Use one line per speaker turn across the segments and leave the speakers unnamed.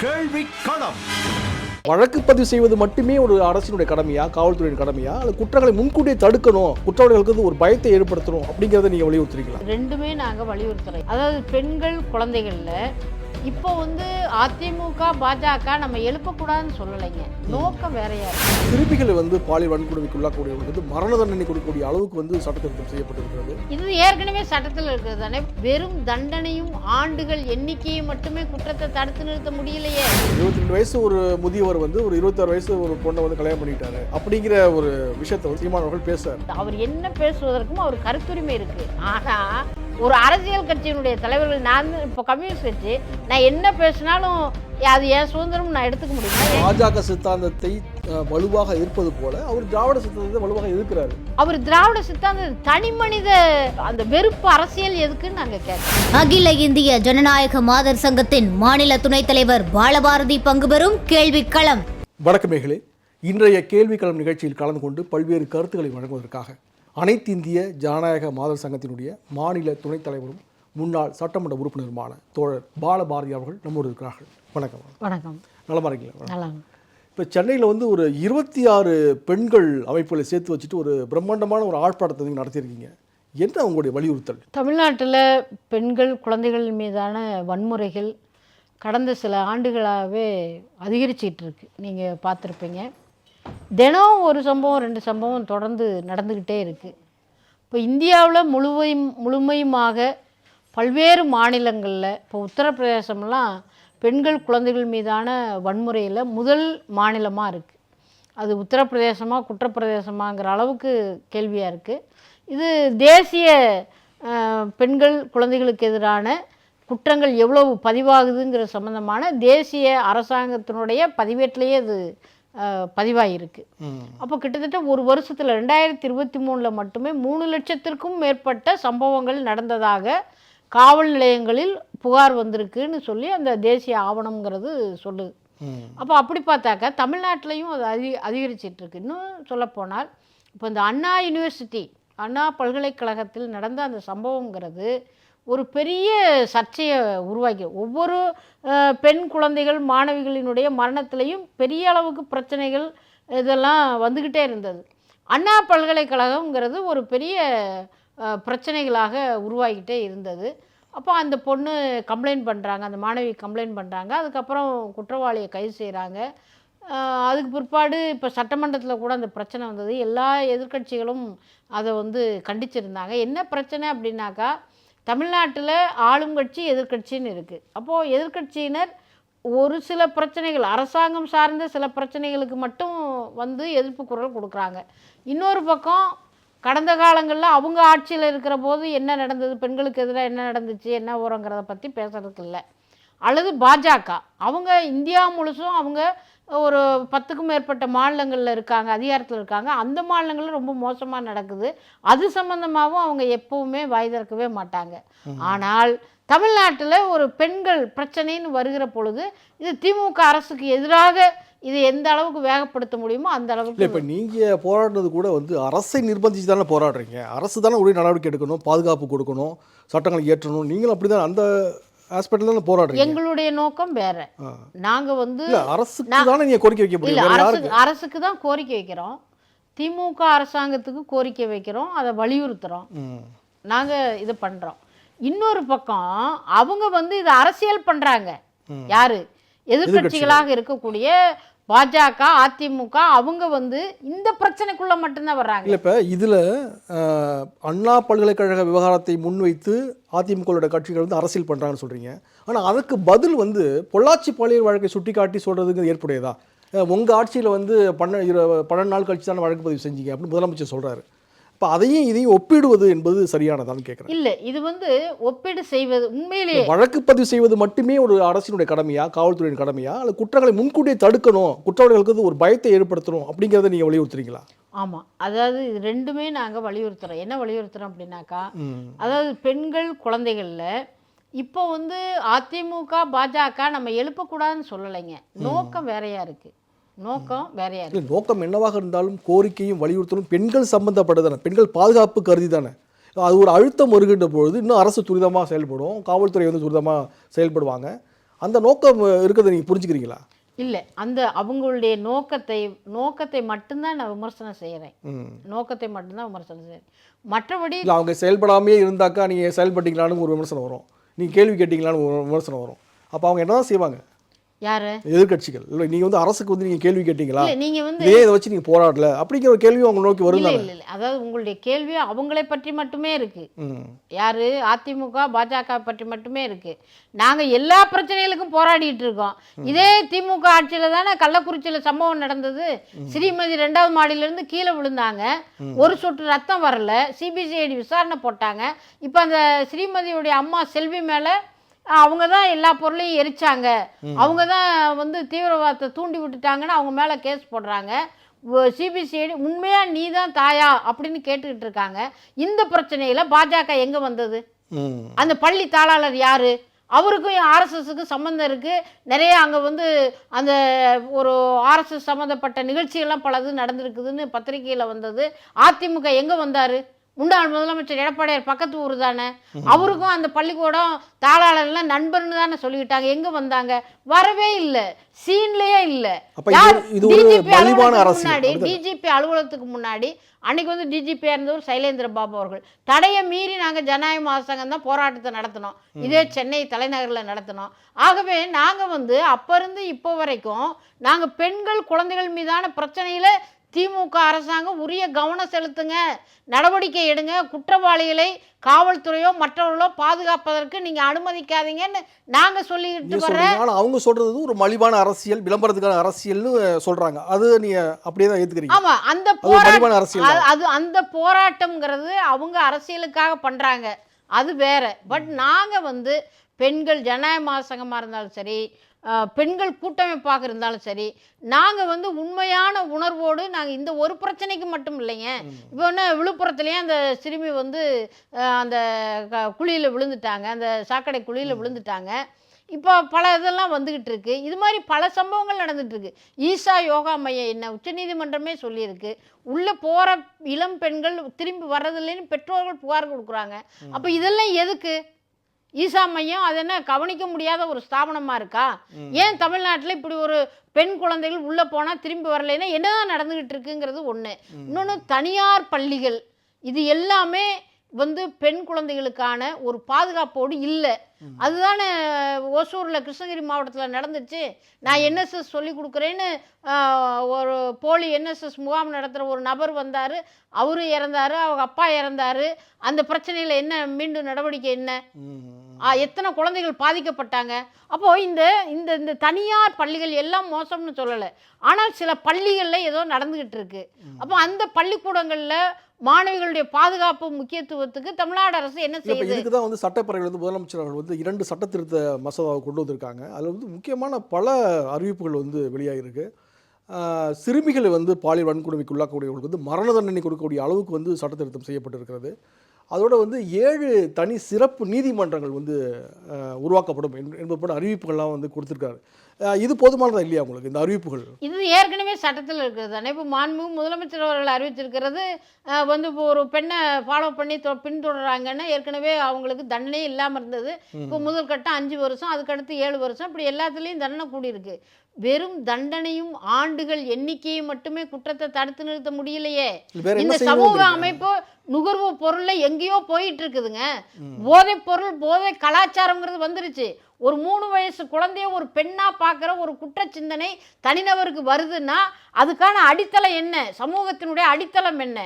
கேள்வி களம்
வழக்கு பதிவு செய்வது மட்டுமே ஒரு அரசினுடைய கடமையா காவல்துறையின் கடமையா? அல்லது குற்றங்களை முன்கூட்டியே தடுக்கணும் குற்றவாளிகளுக்கு வந்து ஒரு பயத்தை ஏற்படுத்தணும் அப்படிங்கிறத நீங்க வலியுறுத்துறீங்களா?
ரெண்டுமே நாங்கள் வலியுறுத்துறோம். அதாவது பெண்கள் குழந்தைகளில் இப்போ வந்து அதிமுக பாஜக நம்ம எழுப்பக்கூடாதுன்னு சொல்லலைங்க. நோக்கம் வேறையா இருக்கு.
சிறுமிகளை வந்து பாலியல் வன்கொடுமைக்கு உள்ளாக்கூடியவங்களுக்கு மரண தண்டனை கொடுக்கக்கூடிய அளவுக்கு வந்து சட்டத்திருத்தம் செய்யப்பட்டிருக்கிறது.
இது ஏற்கனவே சட்டத்தில் இருக்கிறது தானே? வெறும் தண்டனையும் ஆண்டுகள் எண்ணிக்கையும் மட்டுமே குற்றத்தை தடுத்து நிறுத்த முடியலையே.
இருபத்தி ரெண்டு வயசு ஒரு முதியவர் வந்து ஒரு இருபத்தாறு வயசு ஒரு பொண்ணை வந்து கல்யாணம் பண்ணிட்டாரு. அப்படிங்கிற ஒரு விஷயத்தை வந்து சீமான் அவர்கள் பேசுறாரு.
அவர் என்ன பேசுவதற்கும் அவர் கருத்துரிமை இருக்கு. ஆனா ஒரு அரசியல் கட்சியினுடைய தலைவர்கள் நான் இப்போ கம்யூனிஸ்ட் கட்சி நான் என்ன பேசினாலும் அது என் சுதந்திரம் நான் எடுத்துக்க முடியுமா?
பாஜக சித்தாந்தத்தை வலுவாக எதிர்ப்பது போல அவர் திராவிட சித்தாந்தத்தை வலுவாக எதிர்க்கிறாரு
அவர் திராவிட சித்தாந்த தனி மனித அந்த வெறுப்பு அரசியல் எதுக்குன்னு நாங்கள் கேட்குறோம்
அகில இந்திய ஜனநாயக மாதர் சங்கத்தின் மாநில துணைத் தலைவர் பாலபாரதி பங்கு பெறும் கேள்விக்களம்.
வணக்கமேகளே இன்றைய கேள்விக்களம் நிகழ்ச்சியில் கலந்து கொண்டு பல்வேறு கருத்துக்களை வழங்குவதற்காக அனைத்து இந்திய ஜனநாயக மாதர் சங்கத்தினுடைய மாநில துணைத் தலைவரும் முன்னாள் சட்டமன்ற உறுப்பினருமான தோழர் பாலபாரதி அவர்கள் நம்மோடு இருக்கிறார்கள். வணக்கம்.
வணக்கம்.
நலமா இருக்கீங்களா?
நல்லா
இப்போ சென்னையில் வந்து ஒரு இருபத்தி ஆறு பெண்கள் அமைப்புகளை சேர்த்து வச்சுட்டு ஒரு பிரம்மாண்டமான ஒரு ஆர்ப்பாட்டத்தை நீங்கள் நடத்தியிருக்கீங்க. என்ன உங்களுடைய வலியுறுத்தல்?
தமிழ்நாட்டில் பெண்கள் குழந்தைகள் மீதான வன்முறைகள் கடந்த சில ஆண்டுகளாகவே அதிகரிச்சிட்டு இருக்கு. நீங்கள் பார்த்துருப்பீங்க. தினம் ஒரு சம்பவம் ரெண்டு சம்பவம் தொடர்ந்து நடந்துக்கிட்டே இருக்குது இப்போ இந்தியாவில் முழுமையும் முழுமையுமாக பல்வேறு மாநிலங்களில் இப்போ உத்தரப்பிரதேசம்லாம் பெண்கள் குழந்தைகள் மீதான வன்முறையில் முதல் மாநிலமாக இருக்குது அது உத்தரப்பிரதேசமாக குற்றப்பிரதேசமாங்கிற அளவுக்கு கேள்வியாக இருக்குது இது தேசிய பெண்கள் குழந்தைகளுக்கு எதிரான குற்றங்கள் எவ்வளவு பதிவாகுதுங்கிற சம்மந்தமான தேசிய அரசாங்கத்தினுடைய பதிவேட்டிலேயே அது பதிவாகிருக்கு அப்போ கிட்டத்தட்ட ஒரு வருஷத்தில் ரெண்டாயிரத்தி இருபத்தி மூணில் மட்டுமே மூணு லட்சத்திற்கும் மேற்பட்ட சம்பவங்கள் நடந்ததாக காவல் நிலையங்களில் புகார் வந்திருக்குன்னு சொல்லி அந்த தேசிய ஆவணம்ங்கிறது சொல்லுது. அப்போ அப்படி பார்த்தாக்கா தமிழ்நாட்டிலையும் அது அதி அதிகரிச்சிட்டு இருக்கு இன்னும் சொல்லப்போனால் இப்போ இந்த அண்ணா யூனிவர்சிட்டி அண்ணா பல்கலைக்கழகத்தில் நடந்த அந்த சம்பவங்கிறது ஒரு பெரிய சர்ச்சையை உருவாக்கி ஒவ்வொரு பெண் குழந்தைகள் மாணவிகளினுடைய மரணத்திலையும் பெரிய அளவுக்கு பிரச்சனைகள் இதெல்லாம் வந்துக்கிட்டே இருந்தது. அண்ணா பல்கலைக்கழகம்ங்கிறது ஒரு பெரிய பிரச்சனைகளாக உருவாகிட்டே இருந்தது. அப்போ அந்த பொண்ணு கம்ப்ளைண்ட் பண்ணுறாங்க அந்த மாணவி கம்ப்ளைண்ட் பண்ணுறாங்க அதுக்கப்புறம் குற்றவாளியை கைது செய்கிறாங்க அதுக்கு பிற்பாடு இப்போ சட்டமன்றத்தில் கூட அந்த பிரச்சனை வந்தது. எல்லா எதிர்க்கட்சிகளும் அதை வந்து கண்டிச்சிருந்தாங்க. என்ன பிரச்சனை அப்படின்னாக்கா தமிழ்நாட்டில் ஆளும் கட்சி எதிர்க்கட்சின்னு இருக்குது அப்போது எதிர்க்கட்சியினர் ஒரு சில பிரச்சனைகள் அரசாங்கம் சார்ந்த சில பிரச்சனைகளுக்கு மட்டும் வந்து எதிர்ப்பு குரல் கொடுக்குறாங்க. இன்னொரு பக்கம் கடந்த காலங்களில் அவங்க ஆட்சியில் இருக்கிற போது என்ன நடந்தது பெண்களுக்கு எதிராக என்ன நடந்துச்சு என்ன ஓரங்கிறத பற்றி பேசுறதுக்கு இல்லை. அல்லது பாஜக அவங்க இந்தியா முழுசும் அவங்க ஒரு பத்துக்கும் மேற்பட்ட மாநிலங்களில் இருக்காங்க அதிகாரத்தில் இருக்காங்க. அந்த மாநிலங்களில் ரொம்ப மோசமாக நடக்குது. அது சம்மந்தமாகவும் அவங்க எப்பவுமே வாய் திறக்கவே மாட்டாங்க. ஆனால் தமிழ்நாட்டில் ஒரு பெண்கள் பிரச்சனைன்னு வருகிற பொழுது இது திமுக அரசுக்கு எதிராக இது எந்த அளவுக்கு வேகப்படுத்த முடியுமோ அந்த அளவுக்கு
இப்போ நீங்கள் போராடுறது கூட வந்து அரசை நிர்பந்திச்சு தானே போராடுறீங்க. அரசு தானே உரிய நடவடிக்கை எடுக்கணும் பாதுகாப்பு கொடுக்கணும் சட்டங்களை ஏற்றணும் நீங்களும் அப்படி தான் அந்த ஆஸ்பெக்டில் தானே போராடுறீங்க.
எங்களுடைய நோக்கம் வேற. நாங்க வந்து
அரசுக்கு தானே நீங்கள் கோரிக்கை வைக்க
இல்ல
முடியும்
அரசுக்கு தான் கோரிக்கை வைக்கிறோம். திமுக அரசாங்கத்துக்கு கோரிக்கை வைக்கிறோம். அதை வலியுறுத்துறோம். நாங்க இது பண்றோம். இன்னொரு பக்கம் அவங்க வந்து இது அரசியல் பண்றாங்க. யாரு? எதிர்க்கட்சிகளாக இருக்கக்கூடிய பாஜக அதிமுக அவங்க வந்து இந்த பிரச்சனைக்குள்ள மட்டும்தான் வர்றாங்க.
இல்லை இப்போ இதில் அண்ணா பல்கலைக்கழக விவகாரத்தை முன்வைத்து அதிமுகவோட கட்சிகள் வந்து அரசியல் பண்ணுறாங்கன்னு சொல்கிறீங்க ஆனால் அதுக்கு பதில் வந்து பொள்ளாச்சி பாலியல் வழக்கை சுட்டி காட்டி சொல்கிறதுக்கு ஏற்புடையதா உங்கள் ஆட்சியில் வந்து பன்ன இரு பன்னெண்டு நாள் கழிச்சு தானே வழக்கு பதிவு செஞ்சீங்க அப்படின்னு முதலமைச்சர் சொல்கிறாரு இப்போ அதையும் இதையும் ஒப்பிடுவது என்பது சரியானதான்னு கேட்குறேன்
இல்ல இது வந்து ஒப்பீடு செய்வது உண்மையிலேயே
வழக்கு பதிவு செய்வது மட்டுமே ஒரு அரசினுடைய கடமையா காவல்துறையின் கடமையா? அல்லது குற்றங்களை முன்கூட்டியே தடுக்கணும் குற்றவாளிகளுக்கு ஒரு பயத்தை ஏற்படுத்தணும் அப்படிங்கிறத நீங்கள் வலியுறுத்துறீங்களா?
ஆமா அதாவது இது ரெண்டுமே நாங்க வலியுறுத்துறோம். என்ன வலியுறுத்துறோம் அப்படின்னாக்கா அதாவது பெண்கள் குழந்தைகளில் இப்போ வந்து அதிமுக பாஜக நம்ம எழுப்பக்கூடாதுன்னு சொல்லலைங்க. நோக்கம் வேறையா இருக்கு. நோக்கம் வேறையா இருக்கு.
நோக்கம் என்னவாக இருந்தாலும் கோரிக்கையும் வலியுறுத்தலும் பெண்கள் சம்பந்தப்பட்டதானே பெண்கள் பாதுகாப்பு கருதி தானே. அது ஒரு அழுத்தம் வருகின்ற பொழுது இன்னும் அரசு துரிதமாக செயல்படும் காவல்துறை வந்து துரிதமாக செயல்படுவாங்க. அந்த நோக்கம் இருக்கிறத நீங்கள் புரிஞ்சுக்கிறீங்களா?
இல்லை அந்த அவங்களுடைய நோக்கத்தை நோக்கத்தை மட்டும்தான் நான் விமர்சனம் செய்கிறேன் நோக்கத்தை மட்டும்தான் விமர்சனம் செய்கிறேன் மற்றபடி
இல்லை அவங்க செயல்படாமே இருந்தாக்கா நீங்கள் செயல்பட்டீங்களான்னு ஒரு விமர்சனம் வரும். நீங்கள் கேள்வி கேட்டீங்களான்னு ஒரு விமர்சனம் வரும். அப்போ அவங்க என்ன தான் செய்வாங்க?
யாரு?
எதிர்க்கட்சிகள். இல்லை நீங்கள் வந்து அரசுக்கு வந்து நீங்கள் கேள்வி கேட்டீங்களா?
நீங்கள் வந்து
இதே இதை வச்சு நீங்கள் போராடல. அப்படிங்கிற ஒரு கேள்வி அவங்க நோக்கி வரும்
இல்லை அதாவது உங்களுடைய கேள்வி அவங்களை பற்றி மட்டுமே இருக்கு. யாரு? அதிமுக பாஜக பற்றி மட்டுமே இருக்கு. நாங்க எல்லா பிரச்சனைகளுக்கும் போராடிட்டு இருக்கோம். இதே திமுக ஆட்சியில தானே கள்ளக்குறிச்சியில சம்பவம் நடந்தது. ஸ்ரீமதி ரெண்டாவது மாடியில இருந்து கீழே விழுந்தாங்க. ஒரு சொட்டு ரத்தம் வரல. சிபிசிஐடி விசாரணை போட்டாங்க. இப்போ அந்த ஸ்ரீமதியுடைய அம்மா செல்வி மேல அவங்க தான் எல்லா பொருளையும் எரிச்சாங்க. அவங்க தான் வந்து தீவிரவாதத்தை தூண்டி விட்டுட்டாங்கன்னு அவங்க மேலே கேஸ் போடுறாங்க. சிபிசிஐடி உண்மையா நீ தான் தாயா அப்படின்னு கேட்டுக்கிட்டு இருக்காங்க. இந்த பிரச்சனையில பாஜக எங்க வந்தது? அந்த பள்ளி தாளாளர் யாரு? அவருக்கும் ஆர்எஸ்எஸ்க்கு சம்மந்தம் இருக்கு. நிறைய அங்க வந்து அந்த ஒரு ஆர்எஸ்எஸ் சம்மந்தப்பட்ட நிகழ்ச்சிகள்லாம் பலது நடந்திருக்குதுன்னு பத்திரிகையில வந்தது. அதிமுக எங்க வந்தாரு? முன்னாள் முதலமைச்சர் எடப்பாடியார் பக்கத்து ஊர் தானே? அவருக்கும் அந்த பள்ளிக்கூடம் தாளாளர்லாம் நண்பர்னு தானே சொல்லிக்கிட்டாங்க. எங்க வந்தாங்க? வரவே இல்லை. சீன்லயே இல்லை.
மலிவான அரசியல்,
முன்னாடி? டிஜிபி அலுவலகத்துக்கு முன்னாடி அன்னைக்கு வந்து டிஜிபியாக இருந்தவர் சைலேந்திர பாபு அவர்கள். தடையை மீறி நாங்கள் ஜனநாயக மாசங்கம் தான் போராட்டத்தை நடத்தினோம். இதே சென்னை தலைநகரில் நடத்தினோம். ஆகவே நாங்கள் வந்து அப்போ இருந்து இப்போ வரைக்கும் நாங்கள் பெண்கள் குழந்தைகள் மீதான பிரச்சனையில் திமுக அரசாங்கம் உரிய கவனம் செலுத்துங்க நடவடிக்கை எடுங்க. குற்றவாளிகளை காவல்துறையோ மற்றவர்களோ பாதுகாப்பதற்கு நீங்கள் அனுமதிக்காதீங்கன்னு
நீங்க
வர
சொல்றீங்க. ஆனா அவங்க சொல்றது ஒரு மலிவான அரசியல் விளம்பரத்துக்கான அரசியல்னு சொல்றாங்க. அது நீங்க அப்படியே தான் ஏத்துக்கிறீங்க.
ஆமா அந்த போராட்டம்
அரசியல்
அது அந்த போராட்டம்ங்கிறது அவங்க அரசியலுக்காக பண்றாங்க. அது வேற. பட் நாங்க வந்து பெண்கள் ஜனநாயக மாசங்கமாக இருந்தாலும் சரி பெண்கள் கூட்டமைப்பாக இருந்தாலும் சரி நாங்கள் வந்து உண்மையான உணர்வோடு நாங்கள் இந்த ஒரு பிரச்சனைக்கு மட்டும் இல்லைங்க. இப்போ என்ன விழுப்புரத்துலேயே அந்த சிறுமி வந்து அந்த குழியில் விழுந்துட்டாங்க. அந்த சாக்கடை குழியில் விழுந்துட்டாங்க. இப்போ பல இதெல்லாம் வந்துகிட்டு இருக்கு. இது மாதிரி பல சம்பவங்கள் நடந்துட்டு இருக்கு. ஈசா யோகா மையம் என்ன உச்சநீதிமன்றமே சொல்லியிருக்கு. உள்ள போற இளம் பெண்கள் திரும்பி வர்றதில்லைன்னு பெற்றோர்கள் புகார் கொடுக்குறாங்க. அப்போ இதெல்லாம் எதுக்கு? ஈசா மையம் அது என்ன கவனிக்க முடியாத ஒரு ஸ்தாபனமாக இருக்கா? ஏன் தமிழ்நாட்டில் இப்படி ஒரு பெண் குழந்தைகள் உள்ளே போனால் திரும்பி வரலைன்னா என்னதான் நடந்துகிட்டு இருக்குங்கிறது ஒன்று இன்னொன்று தனியார் பள்ளிகள் இது எல்லாமே வந்து பெண் குழந்தைகளுக்கான ஒரு பாதுகாப்போடு இல்லை. அதுதானே ஓசூரில் கிருஷ்ணகிரி மாவட்டத்தில் நடந்துச்சு நான் என்எஸ்எஸ் சொல்லி கொடுக்குறேன்னு ஒரு போலி என்எஸ்எஸ் முகாம் நடத்துகிற ஒரு நபர் வந்தார். அவரும் இறந்தாரு அவங்க அப்பா இறந்தாரு. அந்த பிரச்சனையில் என்ன மீண்டும் நடவடிக்கை என்ன? எத்தனை குழந்தைகள் பாதிக்கப்பட்டாங்க? அப்போ இந்த இந்த இந்த தனியார் பள்ளிகள் எல்லாம் மோசம்னு சொல்லலை. ஆனால் சில பள்ளிகளில் ஏதோ நடந்துகிட்டு இருக்கு. அப்போ அந்த பள்ளிக்கூடங்களில் மாணவிகளுடைய பாதுகாப்பு முக்கியத்துவத்துக்கு தமிழ்நாடு அரசு என்ன செய்யுது?
இதுக்கு தான் வந்து சட்டப்பேரவையில் வந்து முதலமைச்சர் அவர்கள் வந்து இரண்டு சட்ட திருத்த மசோதாவை கொண்டு வந்திருக்காங்க. அதில் வந்து முக்கியமான பல அறிவிப்புகள் வந்து வெளியாகிருக்கு சிறுமிகளை வந்து பாலியல் வன்கொடுமைக்கு உள்ளாக்கக்கூடியவர்களுக்கு வந்து மரண தண்டனை கொடுக்கக்கூடிய அளவுக்கு வந்து சட்ட திருத்தம் செய்யப்பட்டிருக்கிறது. அதோடு வந்து ஏழு தனி சிறப்பு நீதிமன்றங்கள் வந்து உருவாக்கப்படும் என்பது என்பது அறிவிப்புகள்லாம் வந்து கொடுத்துருக்காரு இது போதுமானதா இல்லையா உங்களுக்கு இந்த அறிவிப்புகள்?
இது ஏற்கனவே சட்டத்தில் இருக்கிறது தானே. இப்போ மாண்புமிகு முதலமைச்சர் அவர்கள் அறிவிச்சிருக்கிறது வந்து இப்போ ஒரு பெண்ணை ஃபாலோ பண்ணி பின்தொடர்றாங்கன்னா ஏற்கனவே அவங்களுக்கு தண்டனையே இல்லாமல் இருந்தது. இப்போ முதல் கட்டம் அஞ்சு வருஷம் அதுக்கடுத்து ஏழு வருஷம் இப்படி எல்லாத்துலேயும் தண்டனை கூடியிருக்கு. வெறும் தண்டனையும் ஆண்டுகள் எண்ணிக்கையை மட்டுமே குற்றத்தை தடுத்து நிறுத்த முடியலையே. இந்த சமூக? அமைப்பு நுகர்வு பொருள்ல எங்கேயோ போயிட்டு இருக்குதுங்க. போதைப் பொருள் போதை கலாச்சாரம்ங்கிறது வந்துருச்சு. ஒரு மூணு வயசு குழந்தைய ஒரு பெண்ணா பார்க்குற ஒரு குற்ற சிந்தனை தனிநபருக்கு வருதுன்னா அதுக்கான அடித்தளம் என்ன? சமூகத்தினுடைய அடித்தளம் என்ன?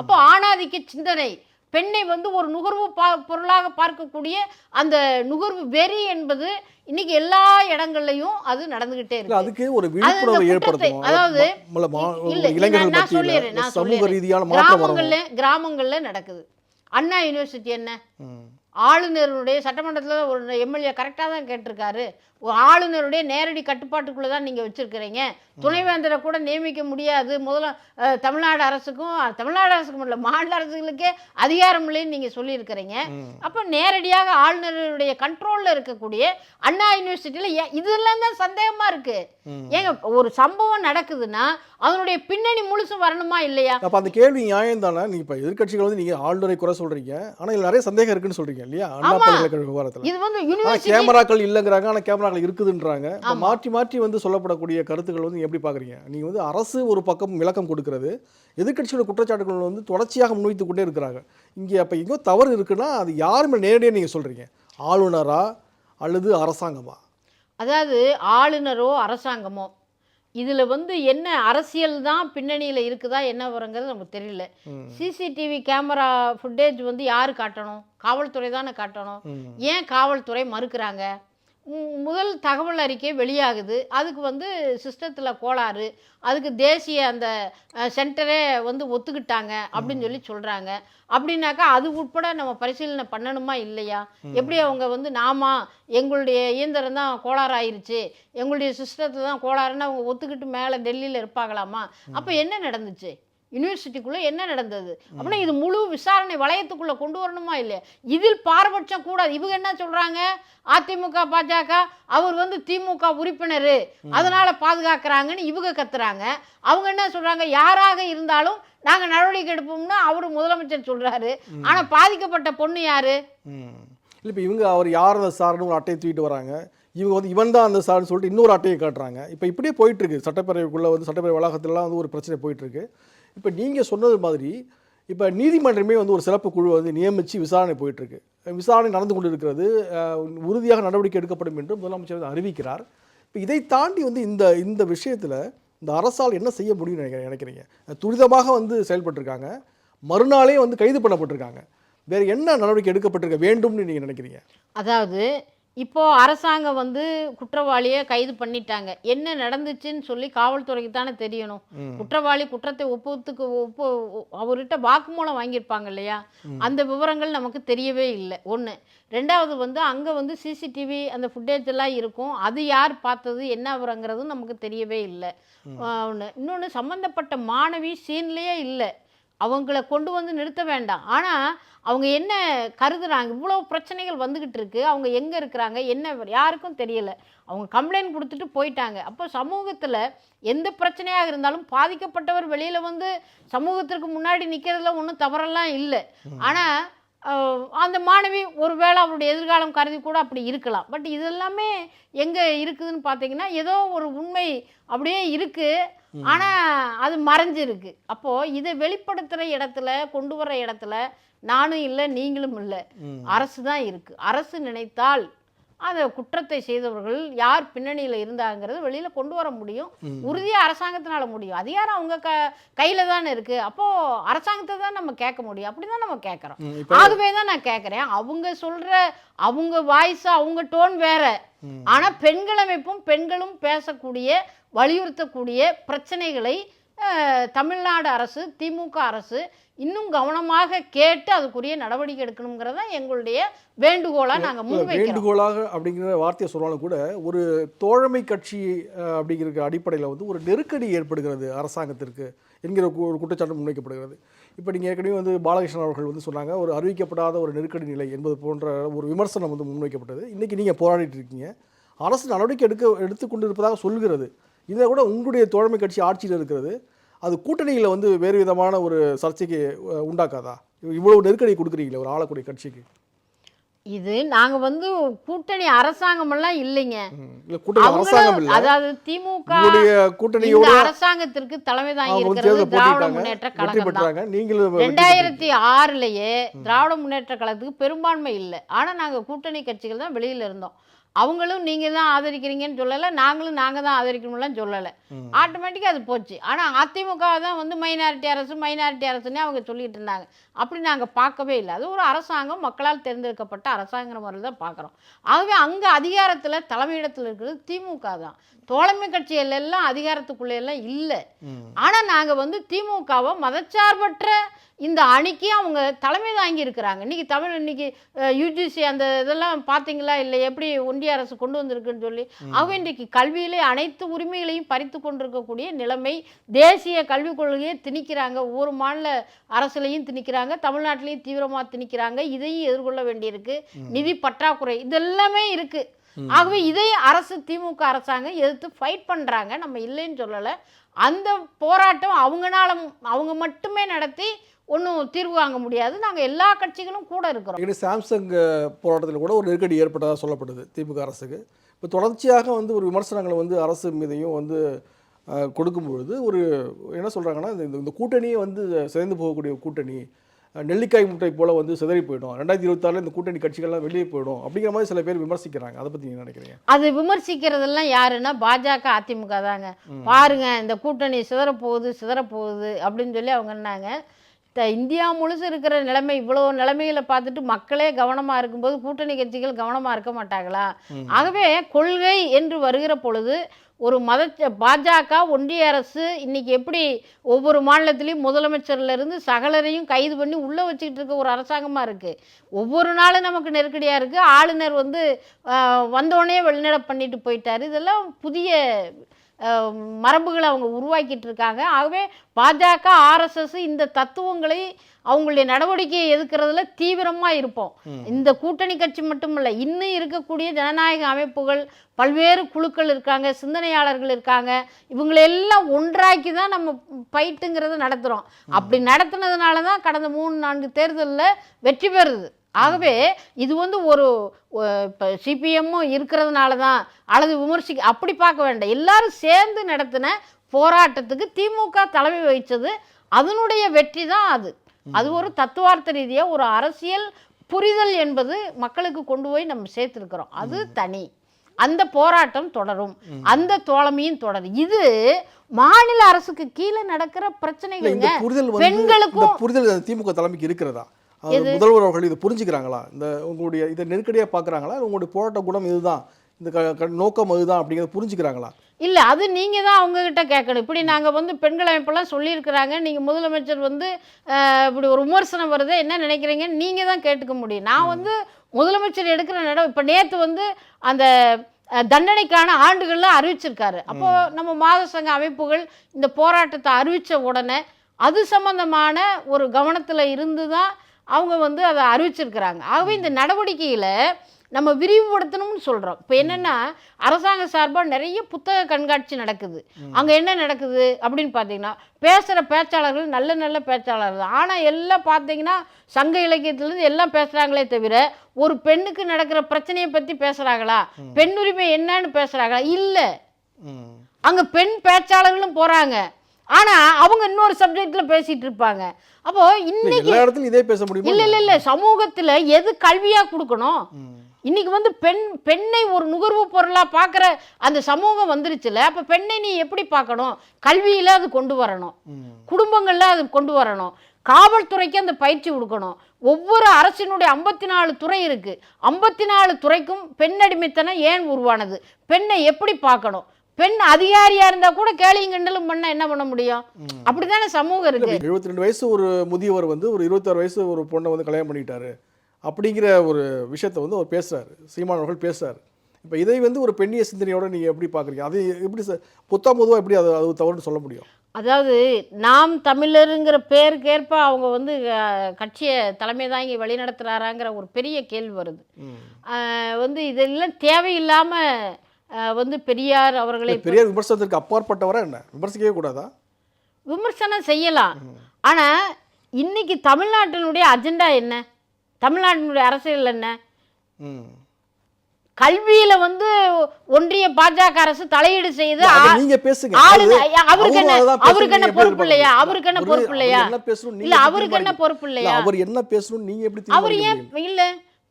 அப்போ ஆணாதிக்க சிந்தனை பெண்ணை வந்து ஒரு நுகர்வு பா பொருளாக பார்க்கக்கூடிய அந்த நுகர்வு வெறி என்பது இன்னைக்கு எல்லா இடங்கள்லையும் அது நடந்துகிட்டே இருக்கு.
அதுக்கு ஒரு விழிப்புணர்வை ஏற்படுத்தணும்.
அதாவது நான் சொல்லிடுறேன், நான்
சமூக
சொல்லிடுறேன். கிராமங்கள்ல கிராமங்கள்ல நடக்குது. அண்ணா யூனிவர்சிட்டி என்ன. ஆளுநருடைய சட்டமன்றத்தில் ஒரு எம்எல்ஏ கரெக்டாக தான் கேட்டிருக்காரு. ஆளுநருடைய நேரடி கட்டுப்பாட்டுக்குள்ளே தான் நீங்கள் வச்சுருக்கிறீங்க. துணைவேந்தரை கூட நியமிக்க முடியாது. முதல்ல தமிழ்நாடு அரசுக்கும் தமிழ்நாடு அரசுக்கும் இல்லை மாநில அரசுகளுக்கே அதிகாரம் இல்லைன்னு நீங்கள் சொல்லியிருக்கிறீங்க. அப்போ நேரடியாக ஆளுநருடைய கண்ட்ரோலில் இருக்கக்கூடிய அண்ணா யூனிவர்சிட்டியில் இதெல்லாம் தான் சந்தேகமாக இருக்குது ஏங்க ஒரு சம்பவம் நடக்குதுன்னா அதனுடைய பின்னணி முழுசும் வரணுமா இல்லையா?
அப்ப அந்த கேள்வி நியாயம் தானே? நீங்க இப்ப எதிர்க்கட்சிகள் வந்து நீங்க ஆளுநரை குறை சொல்றீங்க. ஆனா இதுல நிறைய சந்தேகம் இருக்குன்னு சொல்றீங்க சொல்றீங்க இல்லையா? அண்ணா. பல்கலைக்கழக விவகாரத்தில்.
இது வந்து யூனிவர்சிட்டி
கேமராக்கள் இல்லைங்கிறாங்க. ஆனால் கேமராக்கள் இருக்குதுன்றாங்க. மாற்றி மாற்றி வந்து சொல்லப்படக்கூடிய கருத்துக்கள் வந்து எப்படி பார்க்குறீங்க? நீங்கள் வந்து அரசு ஒரு பக்கம் விளக்கம் கொடுக்கிறது எதிர்க்கட்சியோட குற்றச்சாட்டுகள் வந்து தொடர்ச்சியாக முன்வைத்து கொண்டே இருக்கிறாங்க. இங்கே அப்போ எங்கேயோ தவறு இருக்குன்னா அது யாருமே நேரடியாக நீங்கள் சொல்கிறீங்க ஆளுநரா அல்லது அரசாங்கமா?
அதாவது ஆளுநரோ அரசாங்கமோ? இதில் வந்து என்ன அரசியல் தான் பின்னணியில் இருக்குதா என்ன வருங்கிறது நமக்கு தெரியல. சிசிடிவி கேமரா ஃபுட்டேஜ் வந்து யார் காட்டணும்? காவல்துறை தானே காட்டணும். ஏன் காவல்துறை மறுக்கிறாங்க? முதல் தகவல் அறிக்கை வெளியாகுது. அதுக்கு வந்து சிஸ்டத்தில் கோளாறு. அதுக்கு தேசிய அந்த சென்டரே வந்து ஒத்துக்கிட்டாங்க அப்படின்னு சொல்லி சொல்கிறாங்க அப்படின்னாக்கா அது உட்பட நம்ம பரிசீலனை பண்ணணுமா இல்லையா? எப்படி அவங்க வந்து நாமா எங்களுடைய இயந்திரம் தான் கோளாறு ஆயிருச்சு எங்களுடைய சிஸ்டத்தில் தான் கோளாறுன்னு அவங்க ஒத்துக்கிட்டு மேலே டெல்லியில் இருப்பாங்களாமா? அப்போ என்ன நடந்துச்சு? யூனிவர்சிட்டிக்குள்ளே என்ன நடந்தது? அப்படின்னா இது முழு விசாரணை வளையத்துக்குள்ளே கொண்டு வரணுமா இல்லையா? இதில் பாரபட்சம் கூடாது. இவங்க என்ன சொல்கிறாங்க அதிமுக பாஜக அவர் வந்து திமுக உறுப்பினர். அதனால பாதுகாக்கிறாங்கன்னு இவங்க கத்துறாங்க. அவங்க என்ன சொல்றாங்க? யாராக இருந்தாலும் நாங்க நடவடிக்கை எடுப்போம்னு அவர் முதலமைச்சர் சொல்றாரு. ஆனா பாதிக்கப்பட்ட பொண்ணு யாரு?
இல்லை இப்போ இவங்க அவர் யார் சார்னு ஒரு அட்டையை தூக்கிட்டு வராங்க. இவங்க வந்து இவன் தான் அந்த சார்னு சொல்லிட்டு இன்னொரு அட்டையை காட்டுறாங்க. இப்போ இப்படியே போயிட்டு இருக்கு. சட்டப்பேரவைக்குள்ளே வந்து சட்டப்பேரவை வளாகத்திலலாம் வந்து ஒரு பிரச்சனை போயிட்டு இருக்கு. இப்போ நீங்கள் சொன்னது மாதிரி இப்போ நீதிமன்றமே வந்து ஒரு சிறப்பு குழு வந்து நியமித்து விசாரணை போயிட்டுருக்கு. விசாரணை நடந்து கொண்டு இருக்கிறது உறுதியாக நடவடிக்கை எடுக்கப்படும் என்று முதலமைச்சர் அறிவிக்கிறார். இப்போ இதை தாண்டி வந்து இந்த இந்த விஷயத்தில் இந்த அரசால் என்ன செய்ய முடியும்னு நினைக்கிறேன் நினைக்கிறீங்க? துரிதமாக வந்து செயல்பட்டிருக்காங்க. மறுநாளே வந்து கைது பண்ணப்பட்டிருக்காங்க. வேறு என்ன நடவடிக்கை எடுக்கப்பட்டிருக்க வேண்டும்னு நீங்கள் நினைக்கிறீங்க?
அதாவது இப்போ அரசாங்கம் வந்து குற்றவாளியை கைது பண்ணிட்டாங்க. என்ன நடந்துச்சுன்னு சொல்லி காவல்துறைக்கு தானே தெரியணும் குற்றவாளி குற்றத்தை ஒப்புத்துக்கு ஒப்பு அவர்கிட்ட வாக்குமூலம் வாங்கியிருப்பாங்க இல்லையா? அந்த விவரங்கள் நமக்கு தெரியவே இல்லை. ஒன்று ரெண்டாவது வந்து அங்கே வந்து சிசிடிவி அந்த ஃபுட்டேஜ் எல்லாம் இருக்கும். அது யார் பார்த்தது என்ன விவரங்கிறதும் நமக்கு தெரியவே இல்லை. ஒன்று இன்னொன்று சம்மந்தப்பட்ட மாணவி சீன்லேயே இல்லை. அவங்கள கொண்டு வந்து நிறுத்த வேண்டாம். ஆனால் அவங்க என்ன கருதுறாங்க? இவ்வளோ பிரச்சனைகள் வந்துக்கிட்டு இருக்கு. அவங்க எங்கே இருக்கிறாங்க? என்ன யாருக்கும் தெரியல. அவங்க கம்ப்ளைண்ட் கொடுத்துட்டு போயிட்டாங்க. அப்போ சமூகத்தில் எந்த பிரச்சனையாக இருந்தாலும் பாதிக்கப்பட்டவர் வெளியில் வந்து சமூகத்திற்கு முன்னாடி நிற்கிறதுல ஒன்றும் தவறெல்லாம் இல்லை. ஆனால் அந்த மாணவி ஒருவேளை அவருடைய எதிர்காலம் கருதி கூட அப்படி இருக்கலாம். பட் இதெல்லாமே எங்கே இருக்குதுன்னு பார்த்தீங்கன்னா ஏதோ ஒரு உண்மை அப்படியே இருக்குது ஆனால் அது மறைஞ்சிருக்கு. அப்போது இதை வெளிப்படுத்துகிற இடத்துல கொண்டு வர இடத்துல நானும் இல்லை நீங்களும் இல்லை. அரசு தான் இருக்குது அரசு நினைத்தால் அந்த குற்றத்தை செய்தவர்கள் யார் பின்னணியில் இருந்தாங்கிறது வெளியில் கொண்டு வர முடியும். உறுதியாக அரசாங்கத்தினால முடியும். அதிகாரம் அவங்க க கையில் தானே இருக்குது அப்போது அரசாங்கத்தை தான் நம்ம கேட்க முடியும். அப்படி தான் நம்ம கேட்குறோம். ஆகவே தான் நான் கேட்குறேன். அவங்க சொல்கிற அவங்க வாய்ஸ் அவங்க டோன் வேற. ஆனால் பெண்கள் அமைப்பும் பெண்களும் பேசக்கூடிய வலியுறுத்தக்கூடிய பிரச்சனைகளை தமிழ்நாடு அரசு திமுக அரசு இன்னும் கவனமாக கேட்டு அதுக்குரிய நடவடிக்கை எடுக்கணுங்கிறத எங்களுடைய வேண்டுகோளாக நாங்கள் முன்வைக்கிறோம்.
வேண்டுகோளாக அப்படிங்கிற வார்த்தையை சொன்னாலும் கூட ஒரு தோழமை கட்சி அப்படிங்கிற அடிப்படையில் வந்து ஒரு நெருக்கடி ஏற்படுகிறது அரசாங்கத்திற்கு என்கிற ஒரு குற்றச்சாட்டு முன்வைக்கப்படுகிறது. இப்போ நீங்கள் ஏற்கனவே வந்து பாலகிருஷ்ணன் அவர்கள் வந்து சொன்னாங்க ஒரு அறிவிக்கப்படாத ஒரு நெருக்கடி நிலை என்பது போன்ற ஒரு விமர்சனம் வந்து முன்வைக்கப்பட்டது. இன்றைக்கி நீங்கள் போராடிட்டு இருக்கீங்க. அரசு நடவடிக்கை எடுக்க எடுத்துக்கொண்டு இருப்பதாக சொல்கிறது. இதை கூட உங்களுடைய தோழமை கட்சி ஆட்சியில் இருக்கிறது அது கூட்டணியில் வந்து வேறு விதமான ஒரு சர்ச்சைக்கு உண்டாக்காதா? இவ்வளவு நெருக்கடி கொடுக்குறீங்களே ஒரு ஆளக்கூடிய கட்சிக்கு?
இது நாங்கள் வந்து கூட்டணி இல்லைங்க.
கூட்டணி அரசாங்கம்
அவங்களும்
இல்லை.
அதாவது திமுக
கூட்டணியோட
அரசாங்கத்திற்கு தலைமை தாங்கி இருக்கிறது திராவிட முன்னேற்ற கழகம்
வெற்றி
ரெண்டாயிரத்தி ஆறுலயே திராவிட முன்னேற்ற கழகத்துக்கு பெரும்பான்மை இல்லை. ஆனா நாங்க கூட்டணி கட்சிகள் தான் வெளியில இருந்தோம். அவங்களும் நீங்க தான் ஆதரிக்கிறீங்கன்னு சொல்லலை நாங்களும் நாங்க தான் ஆதரிக்கணும்லாம் சொல்லலை. ஆட்டோமேட்டிக்காக அது போச்சு. ஆனா அதிமுக தான் வந்து மைனாரிட்டி அரசு மைனாரிட்டி அரசுன்னே அவங்க சொல்லிட்டு இருந்தாங்க. அப்படி நாங்க பார்க்கவே இல்லை. அது ஒரு அரசாங்கம் மக்களால் தேர்ந்தெடுக்கப்பட்ட அரசாங்கிற முறையில் தான் பார்க்குறோம். ஆகவே அங்க அதிகாரத்துல தலைமையிடத்தில் இருக்கிறது திமுக தான் தோழமை கட்சிகள் எல்லாம் அதிகாரத்துக்குள்ளே எல்லாம் இல்லை.
ம்.
ஆனா நாங்க வந்து திமுகவை மதச்சார்பற்ற இந்த அணிக்கு அவங்க தலைமை தாங்கி இருக்கிறாங்க. இன்னைக்கு தமிழ் இன்னைக்கு யூஜிசி அந்த இதெல்லாம் பார்த்தீங்களா இல்லை எப்படி ஒன்றிய அரசு கொண்டு வந்திருக்குன்னு சொல்லி அவங்க இன்றைக்கு கல்வியிலே அனைத்து உரிமைகளையும் பறித்து கொண்டிருக்கக்கூடிய நிலைமை தேசிய கல்விக் கொள்கையை திணிக்கிறாங்க. ஒவ்வொரு மாநில அரசுலையும் திணிக்கிறாங்க. தமிழ்நாட்டிலையும் தீவிரமாக திணிக்கிறாங்க. இதையும் எதிர்கொள்ள வேண்டியிருக்கு. நிதி பற்றாக்குறை இதெல்லாமே இருக்கு. ஆகவே இதை அரசு திமுக அரசாங்கம் எதிர்த்து ஃபைட் பண்றாங்க. நம்ம இல்லைன்னு சொல்லலை. அந்த போராட்டம் அவங்கனால அவங்க மட்டுமே நடத்தி ஒன்றும் தீர்வு காங்க முடியாது. நாங்கள் எல்லா கட்சிகளும் கூட இருக்கிறோம்.
ஏற்கனவே சாம்சங் போராட்டத்தில் கூட ஒரு நெருக்கடி ஏற்பட்டதாக சொல்லப்படுது திமுக அரசுக்கு. இப்போ தொடர்ச்சியாக வந்து ஒரு விமர்சனங்களை வந்து அரசு மீதையும் வந்து அஹ், கொடுக்கும் பொழுது ஒரு என்ன சொல்கிறாங்கன்னா இந்த கூட்டணியே வந்து சிதைந்து போகக்கூடிய கூட்டணி நெல்லிக்காய் முட்டை போல் வந்து சிதறி போயிடும். ரெண்டாயிரத்தி இருபத்தாறில் இந்த கூட்டணி கட்சிகள்லாம் வெளியே போயிடும். அப்படிங்கிற மாதிரி சில பேர் விமர்சிக்கிறாங்க. அதை பற்றி நீங்கள் நினைக்கிறீங்க?
அது விமர்சிக்கிறதெல்லாம் யாருன்னா பாஜக அதிமுக தாங்க. பாருங்க இந்த கூட்டணி சிதறப்போகுது சிதறப்போகுது அப்படின்னு சொல்லி அவங்க என்னாங்க? இந்தியா முழுசு இருக்கிற நிலைமை இவ்வளோ நிலைமைகளை பார்த்துட்டு மக்களே கவனமாக இருக்கும்போது கூட்டணி கட்சிகள் கவனமாக இருக்க மாட்டாங்களா? ஆகவே கொள்கை என்று வருகிற பொழுது ஒரு மத பாஜக ஒன்றிய அரசு இன்னைக்கு எப்படி ஒவ்வொரு மாநிலத்திலையும் முதலமைச்சர்லேருந்து சகலரையும் கைது பண்ணி உள்ளே வச்சுக்கிட்டு இருக்க ஒரு அரசாங்கமாக இருக்குது ஒவ்வொரு நாளும் நமக்கு நெருக்கடியாக இருக்குது ஆளுநர் வந்து வந்தோடனே வெளிநடப்பு பண்ணிட்டு போயிட்டாரு. இதெல்லாம் புதிய மரபுகளை அவங்க உருவாக்கிட்டு இருக்காங்க ஆகவே பாஜக ஆர்எஸ்எஸ் இந்த தத்துவங்களை அவங்களுடைய நடவடிக்கையை எதுக்குறதுல தீவிரமாக இருப்போம். இந்த கூட்டணி கட்சி மட்டுமல்ல இன்னும் இருக்கக்கூடிய ஜனநாயக அமைப்புகள் பல்வேறு குழுக்கள் இருக்காங்க சிந்தனையாளர்கள் இருக்காங்க. இவங்களெல்லாம் ஒன்றாக்கி தான் நம்ம ஃபைட்டுங்கிறத நடத்துகிறோம் அப்படி நடத்துனதுனால தான் கடந்த மூணு நான்கு தேர்தலில் வெற்றி பெறுது. ஆகவே இது வந்து ஒரு இப்போ சிபிஎம்மும் இருக்கிறதுனால தான் அல்லது விமர்சிக்க அப்படி பார்க்க வேண்டாம். எல்லாரும் சேர்ந்து நடத்தின போராட்டத்துக்கு திமுக தலைமை வகித்தது அதனுடைய வெற்றி தான் அது. அது ஒரு தத்துவார்த்த ரீதியாக ஒரு அரசியல் புரிதல் என்பது மக்களுக்கு கொண்டு போய் நம்ம சேர்த்துருக்கிறோம். அது தனி. அந்த போராட்டம் தொடரும். அந்த தோழமையும் தொடரும். இது மாநில அரசுக்கு கீழே நடக்கிற
இந்த
பெண்களுக்கும்
புரிதல் திமுக தலைமைக்கு இருக்கிறதா? முதல்வர் அவர்கள் இதை புரிஞ்சுக்கிறாங்களா? இந்த உங்களுடைய இதை நெருக்கடியாக பார்க்குறாங்களா உங்களுடைய போராட்ட குணம் இதுதான்? இந்த நோக்கம் அதுதான் அப்படிங்கிறத புரிஞ்சுக்கிறாங்களா?
இல்லை அது நீங்கள் தான் அவங்கக்கிட்ட கேட்கணும். இப்படி நாங்கள் வந்து பெண்கள் அமைப்பெல்லாம் சொல்லியிருக்கிறாங்க. நீங்கள் முதலமைச்சர் வந்து இப்படி ஒரு விமர்சனம் வருது என்ன நினைக்கிறீங்க? நீங்கள் தான் கேட்டுக்க முடியும். நான் வந்து முதலமைச்சர் எடுக்கிற நட இப்போ நேற்று வந்து அந்த தண்டனைக்கான ஆண்டுகள்லாம் அறிவிச்சிருக்காரு. அப்போ நம்ம மாத சங்க அமைப்புகள் இந்த போராட்டத்தை அறிவித்த உடனே அது சம்பந்தமான ஒரு கவனத்தில் இருந்து தான் அவங்க வந்து அதை அறிவிச்சிருக்கிறாங்க. ஆகவே இந்த நடவடிக்கையில் நம்ம விரிவுபடுத்தணும்னு சொல்கிறோம் இப்போ என்னென்னா அரசாங்க சார்பாக நிறைய புத்தக கண்காட்சி நடக்குது. அங்கே என்ன நடக்குது அப்படின்னு பார்த்தீங்கன்னா பேசுகிற பேச்சாளர்கள் நல்ல நல்ல பேச்சாளர்கள் தான். ஆனால் எல்லாம் பார்த்தீங்கன்னா சங்க இலக்கியத்துலேருந்து எல்லாம் பேசுகிறாங்களே தவிர ஒரு பெண்ணுக்கு நடக்கிற பிரச்சனையை பற்றி பேசுகிறாங்களா பெண்ணுரிமை என்னன்னு பேசுகிறாங்களா இல்லை. அங்கே பெண் பேச்சாளர்களும் போகிறாங்க ஆனால் அவங்க இன்னொரு சப்ஜெக்டில் பேசிகிட்டு இருப்பாங்க. அப்போது இன்னைக்கு
எல்லா இடத்துலையும் இதே பேச முடியுமா?
இல்லை இல்லை இல்லை. சமூகத்தில் எது கல்வியாக கொடுக்கணும். இன்னைக்கு வந்து பெண் பெண்ணை ஒரு நுகர்வு பொருளாக பார்க்குற அந்த சமூகம் வந்துருச்சுல அப்போ பெண்ணை நீ எப்படி பார்க்கணும்? கல்வியில் அது கொண்டு வரணும். குடும்பங்களில் அது கொண்டு வரணும். காவல்துறைக்கு அந்த பயிற்சி கொடுக்கணும். ஒவ்வொரு அரசினுடைய ஐம்பத்தி நாலு துறை இருக்கு. ஐம்பத்தி நாலு துறைக்கும் பெண் அடிமைத்தனம் ஏன் உருவானது? பெண்ணை எப்படி பார்க்கணும்? பெண் அதிகாரியா இருந்தா கூட கேலியும் கிண்டலும் பண்ண என்ன பண்ண முடியும்? அப்படித்தானே சமூகம் இருக்கு.
எழுபத்தி ரெண்டு வயசு ஒரு முதியவர் வந்து ஒரு இருபத்தாறு வயசு ஒரு பொண்ணை வந்து கல்யாணம் பண்ணிக்கிட்டாரு. அப்படிங்கிற ஒரு விஷயத்தை வந்து அவர் பேசுறாரு. சீமான் அவர்கள் பேசுறாரு. இப்போ இதை வந்து ஒரு பெண்ணிய சிந்தனையோட நீங்க எப்படி பார்க்குறீங்க அது எப்படி சார் புத்தா பொதுவாக எப்படி அது அது தவறுன்னு சொல்ல முடியும்?
அதாவது நாம் தமிழருங்கிற பேருக்கேற்ப அவங்க வந்து கட்சியை தலைமை தாங்கி வழிநடத்துகிறாராங்கிற ஒரு பெரிய கேள்வி வருது. வந்து இதெல்லாம் தேவையில்லாமல் வந்து பெரியார் அவர்களை
பெரியார் விமர்சனத்திற்கு அப்பாற்பட்டவரா என்ன? விமர்சிக்கவே கூடாதா?
விமர்சனம் செய்யலாம். ஆனால் இன்னைக்கு தமிழ்நாட்டினுடைய அஜெண்டா என்ன? தமிழ்நாட்டினுடைய அரசியல் என்ன? கல்வியில வந்து ஒன்றிய பாஜக அரசு தலையீடு செய்து அவருக்கு என்ன அவருக்கு என்ன பொறுப்பு இல்லையா? அவருக்கு என்ன பொறுப்பு இல்லையா?
அவர் என்ன பேசணும்?
இல்ல அவருக்கு என்ன பொறுப்பு
இல்ல
இல்லையா
அவர் என்ன பேசணும் நீங்க எப்படி
அவர் ஏன் இல்ல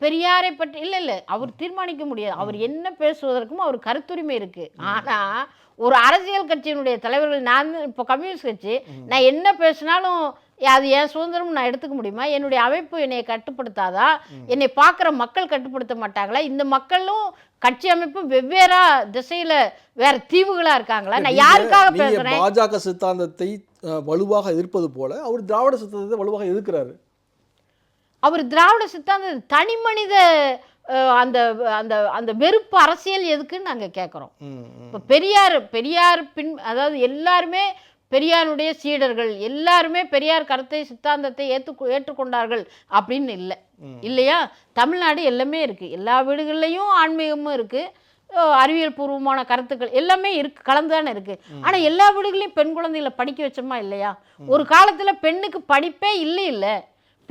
பெரியாரை பற்றி இல்ல இல்ல அவர் தீர்மானிக்க முடியாது. அவர் என்ன பேசுவதற்கும் அவர் கருத்துரிமை இருக்கு. ஆனா ஒரு அரசியல் கட்சியினுடைய தலைவர்கள் நான் இப்போ கம்யூனிஸ்ட் கட்சி நான் என்ன பேசினாலும் அது என் சுதந்திரம் நான் எடுத்துக்க முடியுமா? என்னுடைய அமைப்பு என்னை கட்டுப்படுத்தாதா? என்னை பார்க்குற மக்கள் கட்டுப்படுத்த மாட்டாங்களா? இந்த மக்களும் கட்சி அமைப்பும் வெவ்வேறா திசையில வேற தீவுகளா இருக்காங்களா? நான் யாருக்காக பேசுறேன்?
பாஜக சித்தாந்தத்தை வலுவாக எதிர்ப்பது போல அவர் திராவிட சித்தாந்தத்தை வலுவாக எதிர்க்கிறாரு.
அவர் திராவிட சித்தாந்த தனி மனித அந்த அந்த அந்த வெறுப்பு அரசியல் எதுக்குன்னு நாங்கள் கேட்குறோம். இப்போ பெரியார் பெரியார் பின் அதாவது எல்லாருமே பெரியாருடைய சீடர்கள் எல்லாருமே பெரியார் கருத்தை சித்தாந்தத்தை ஏற்று ஏற்றுக்கொண்டார்கள் அப்படின்னு இல்லை. இல்லையா? தமிழ்நாடு எல்லாமே இருக்குது எல்லா வீடுகள்லையும் ஆன்மீகமும் இருக்குது அறிவியல் பூர்வமான கருத்துக்கள் எல்லாமே இருக்கு கலந்து தானே இருக்கு. ஆனா எல்லா வீடுகளையும் பெண் குழந்தைகளை படிக்க வச்சோமா இல்லையா? ஒரு காலத்துல பெண்ணுக்கு படிப்பே இல்லை இல்லை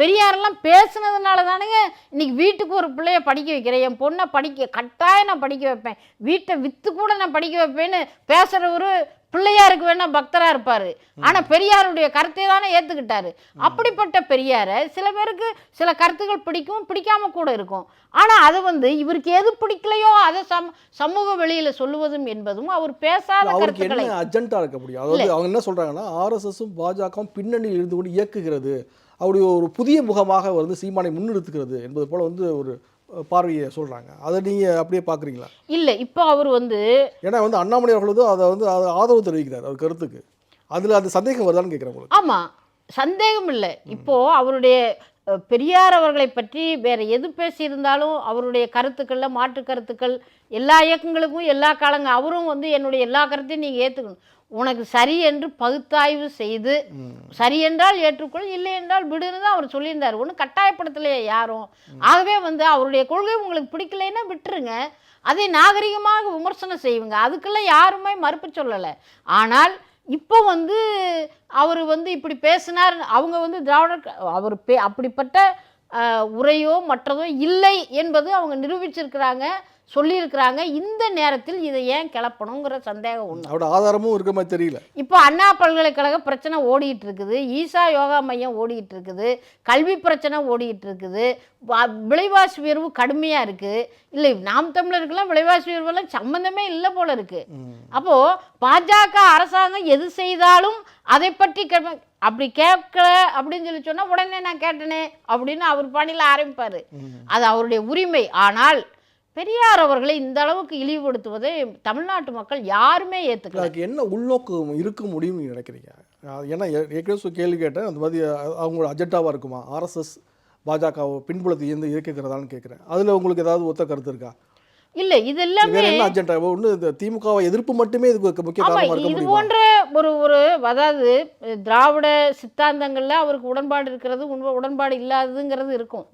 பெரியாரெல்லாம் பேசுனதுனால தானுங்க இன்னைக்கு வீட்டுக்கு ஒரு பிள்ளைய படிக்க வைக்கிறேன். என் பொண்ணை படிக்க கட்டாயம் நான் படிக்க வைப்பேன். வீட்டை விற்று கூட நான் படிக்க வைப்பேன்னு பேசுகிறவரு பிள்ளையாருக்கு வேணா பக்தராக இருப்பார். ஆனால் பெரியாருடைய கருத்தை தானே ஏற்றுக்கிட்டாரு அப்படிப்பட்ட பெரியாரை சில பேருக்கு சில கருத்துக்கள் பிடிக்கும் பிடிக்காம கூட இருக்கும். ஆனால் அது வந்து இவருக்கு எது பிடிக்கலையோ அதை சம் சமூக வெளியில் சொல்லுவதும் என்பதும் அவர் பேசாத கருத்துக்களை
என்ன அஜெண்டா இருக்க முடியும்? அதாவது அவங்க என்ன சொல்றாங்கன்னா ஆர்எஸ்எஸும் பாஜகவும் பின்னணியில் இருந்து கொண்டு இயக்குகிறது. அப்படி ஒரு புதிய முகமாக வந்து சீமானை முன்னெடுத்துக்கிறது என்பது போல வந்து ஒரு பார்வையை சொல்றாங்க. அதை நீங்க அப்படியே பாக்குறீங்களா
இல்லை இப்போ அவர் வந்து
ஏன்னா வந்து அண்ணாமலை அவர்கள் வந்து அதை வந்து ஆதரவு தெரிவிக்கிறார் அவர் கருத்துக்கு. அதுல அந்த சந்தேகம் வருதான்னு கேட்குறேன் உங்களுக்கு.
ஆமாம் சந்தேகம் இல்லை. இப்போ அவருடைய பெரியார் அவர்களை பற்றி வேற எது பேசியிருந்தாலும் அவருடைய கருத்துக்களில் மாற்று கருத்துக்கள் எல்லா இயக்கங்களுக்கும் எல்லா காலங்க அவரும் வந்து என்னுடைய எல்லா கருத்தையும் நீங்கள் ஏற்றுக்கணும் உனக்கு சரி என்று பகுத்தாய்வு செய்து சரி என்றால் ஏற்றுக்கொள் இல்லை என்றால் விடுன்னு தான் அவர் சொல்லியிருந்தார். ஒன்றும் கட்டாயப்படுத்தலையே யாரும். ஆகவே வந்து அவருடைய கொள்கை உங்களுக்கு பிடிக்கலைன்னா விட்டுருங்க. அதை நாகரிகமாக விமர்சனம் செய்வீங்க. அதுக்கெல்லாம் யாருமே மறுப்பு சொல்லலை. ஆனால் இப்போ வந்து அவர் வந்து இப்படி பேசினார். அவங்க வந்து திராவிடர் அவர் பே அப்படிப்பட்ட உரையோ மற்றதோ இல்லை என்பது அவங்க நிரூபிச்சிருக்கிறாங்க. சொல்லியிருக்கிறாங்க. இந்த நேரத்தில் இதை ஏன் கிளப்பணுங்கிற சந்தேகம் ஒன்று
அவரோட ஆதாரமும் இருக்க மாதிரி தெரியல.
இப்போ அண்ணா பல்கலைக்கழக பிரச்சனை ஓடிட்டு இருக்குது. ஈசா யோகா மையம் ஓடிட்டு இருக்குது. கல்வி பிரச்சனை ஓடிட்டு இருக்குது. விலைவாசி உயர்வு கடுமையாக இருக்குது இல்லை நாம் தமிழருக்கெல்லாம் விலைவாசி உயர்வெல்லாம் சம்மந்தமே இல்லை போல இருக்கு. அப்போது பாஜக அரசாங்கம் எது செய்தாலும் அதை பற்றி அப்படி கேட்கல அப்படின்னு சொல்லி சொன்னால் உடனே நான் கேட்டனே அப்படின்னு அவர் பாணியில் ஆரம்பிப்பார். அது அவருடைய உரிமை. ஆனால் பெரியார் அவர்களை இந்த அளவுக்கு இழிவுபடுத்துவதை தமிழ்நாட்டு மக்கள் யாருமே ஏற்றுக்கல
அதுக்கு என்ன உள்நோக்கம் இருக்க முடியும்னு நீங்க நினைக்கிறீங்க? ஏன்னா ஏற்கனவே கேள்வி கேட்டேன். அந்த மாதிரி அவங்களோட அஜெண்டாவாக இருக்குமா? ஆர்எஸ்எஸ் பாஜகவை பின்புலத்தை இருந்து இயக்குகிறதான்னு கேட்குறேன் அதில் உங்களுக்கு ஏதாவது ஒத்த கருத்து இருக்கா?
இல்லை இது எல்லாமே
அஜெண்டா? ஒன்று இந்த திமுகவை எதிர்ப்பு மட்டுமே இதுக்கு முக்கிய காரணமாக
இது
முடியுமா?
போன்ற ஒரு ஒரு அதாவது திராவிட சித்தாந்தங்கள்ல அவருக்கு உடன்பாடு இருக்கிறது உடன்பாடு இல்லாததுங்கிறது இருக்கும்.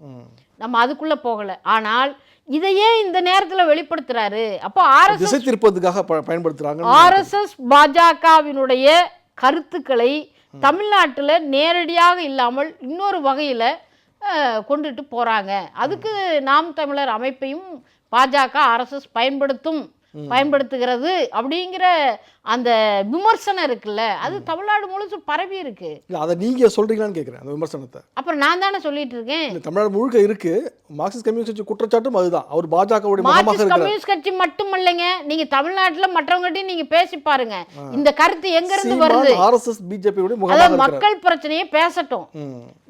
நம்ம அதுக்குள்ள போகல. ஆனால் இதையே இந்த நேரத்துல வெளிப்படுத்துறாரு. அப்போ ஆர்எஸ்எஸ்
திருப்பதுக்காக பயன்படுத்துறாங்க
ஆர்எஸ்எஸ் பாஜகவினுடைய கருத்துக்களை தமிழ்நாட்டில் நேரடியாக இல்லாமல் இன்னொரு வகையில் கொண்டுட்டு போகிறாங்க அதுக்கு நாம் தமிழர் அமைப்பையும் பாஜக ஆர்எஸ்எஸ் பயன்படுத்தும் பயன்படுத்துகிறது அப்படிங்கிற அந்த விமர்சனம் இருக்குல்ல அது தமிழ்நாடு முழுசு பரவி இருக்கு.
இல்லை அதை நீங்க சொல்றீங்களான்னு கேட்குறேன் அந்த விமர்சனத்தை.
அப்புறம் நான் தானே சொல்லிட்டு இருக்கேன்.
இல்ல, தமிழ்நாடு முழுக்க இருக்கு. மார்க்சிஸ்ட் கம்யூனிஸ்ட் கட்சி குற்றச்சாட்டும் அதுதான். அவர் பாஜகவுடைய
மார்க்சிஸ்ட் கம்யூனிஸ்ட் கட்சி மட்டும் இல்லைங்க நீங்க தமிழ்நாட்டுல மற்றவங்ககிட்டயும் நீங்க பேசி பாருங்க. இந்த கருத்து எங்க இருந்து வருது?
ஆர்எஸ்எஸ் பிஜேபியுடைய முகமாக
அதாவது மக்கள் பிரச்சனையை பேசட்டும்.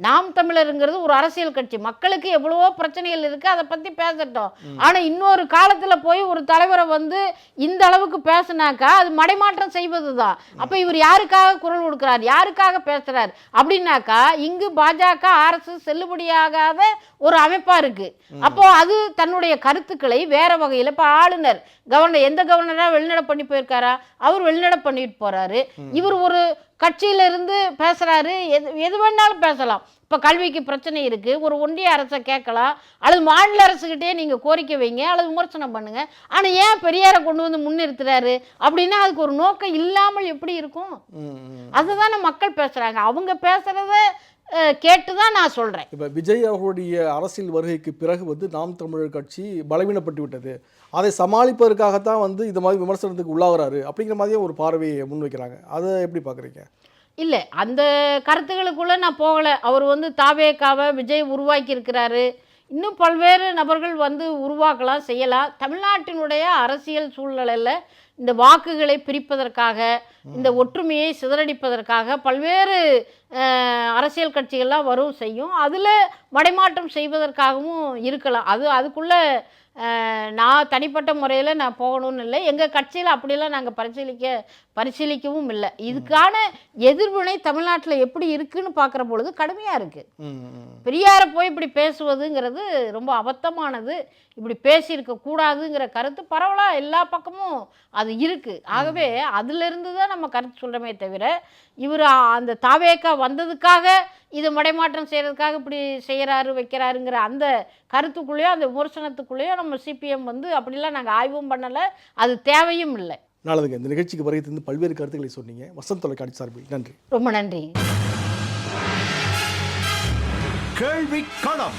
நாம் தமிழருங்கிறது ஒரு அரசியல் கட்சி. மக்களுக்கு எவ்வளவோ பிரச்சனைகள் இருக்கு அதை பத்தி பேசட்டும். ஆனா இன்னொரு காலத்துல போய் ஒரு தலைவரை வந்து இந்த அளவுக்கு பேசுனாக்கா அது மடைமாற்றம் செய்வதுதான். அப்போ இவர் யாருக்காக குரல் கொடுக்கிறார்? யாருக்காக பேசுகிறார் அப்படின்னாக்கா இங்கு பாஜக அரசு செல்லுபடியாகாத ஒரு அமைப்பா இருக்கு. அப்போ அது தன்னுடைய கருத்துக்களை வேற வகையில் இப்போ ஆளுநர் கவர்னர் எந்த கவர்னரா வெளிநடை பண்ணி போயிருக்காரா? அவர் வெளிநடை பண்ணிட்டு போறாரு. இவர் ஒரு கட்சியில இருந்து பேசுறாரு. எது எது வேணாலும் பேசலாம். இப்போ கல்விக்கு பிரச்சனை இருக்கு. ஒரு ஒன்றிய அரசை கேட்கலாம். அல்லது மாநில அரசுகிட்டே நீங்க கோரிக்கை வைங்க. அல்லது விமர்சனம் பண்ணுங்க. ஆனா ஏன் பெரியாரை கொண்டு வந்து முன்னிறுத்துறாரு? அப்படின்னா அதுக்கு ஒரு நோக்கம் இல்லாமல் எப்படி இருக்கும். அதுதானே மக்கள் பேசுறாங்க. அவங்க பேசுறத அஹ், கேட்டு தான் நான் சொல்றேன்.
இப்ப விஜய் அவர்களுடைய அரசியல் வருகைக்கு பிறகு வந்து நாம் தமிழர் கட்சி பலவீனப்பட்டு விட்டது. அதை சமாளிப்பதற்காகத்தான் வந்து இது மாதிரி விமர்சனத்துக்கு உள்ளாகிறாரு அப்படிங்கிற மாதிரியே ஒரு பார்வையை முன்வைக்கிறாங்க. அதை எப்படி பார்க்குறீங்க?
இல்லை அந்த கருத்துகளுக்குள்ளே நான் போகலை. அவர் வந்து தாவேக்காவை விஜய் உருவாக்கி இருக்கிறாரு இன்னும் பல்வேறு நபர்கள் வந்து உருவாக்கலாம் செய்யலாம். தமிழ்நாட்டினுடைய அரசியல் சூழ்நிலையில் இந்த வாக்குகளை பிரிப்பதற்காக இந்த ஒற்றுமையை சிதறடிப்பதற்காக பல்வேறு அரசியல் கட்சிகள்லாம் வரும் செய்யும். அதில் மடைமாற்றம் செய்வதற்காகவும் இருக்கலாம். அது அதுக்குள்ளே நான் தனிப்பட்ட முறையில் நான் போகணும்னு இல்லை. எங்கள் கட்சியில் அப்படியெல்லாம் நாங்கள் பரிசீலிக்க பரிசீலிக்கவும் இல்லை. இதுக்கான எதிர்வினை தமிழ்நாட்டில் எப்படி இருக்குன்னு பார்க்குற பொழுது கடுமையாக இருக்குது. பெரியாரை போய் இப்படி பேசுவதுங்கிறது ரொம்ப அபத்தமானது. இப்படி பேசியிருக்க கூடாதுங்கிற கருத்து பரவலாக எல்லா பக்கமும் அது இருக்குது ஆகவே அதிலிருந்து தான் நம்ம கருத்து சொல்கிறோமே தவிர இவர் அந்த தாவேக்கா வந்ததுக்காக இது மடைமாற்றம் செய்கிறதுக்காக இப்படி செய்கிறாரு வைக்கிறாருங்கிற அந்த கருத்துக்குள்ளேயோ அந்த விமர்சனத்துக்குள்ளேயோ நம்ம சிபிஎம் வந்து அப்படிலாம் நாங்கள் ஆய்வும் பண்ணலை. அது தேவையும் இல்லை.
நல்லதுங்க இந்த நிகழ்ச்சிக்கு வருகை தந்து பல்வேறு கருத்துக்களை சொன்னீங்க. வசந்த் தொலைக்காட்சி சார்பில் நன்றி.
ரொம்ப நன்றி.
கேள்வி களம்.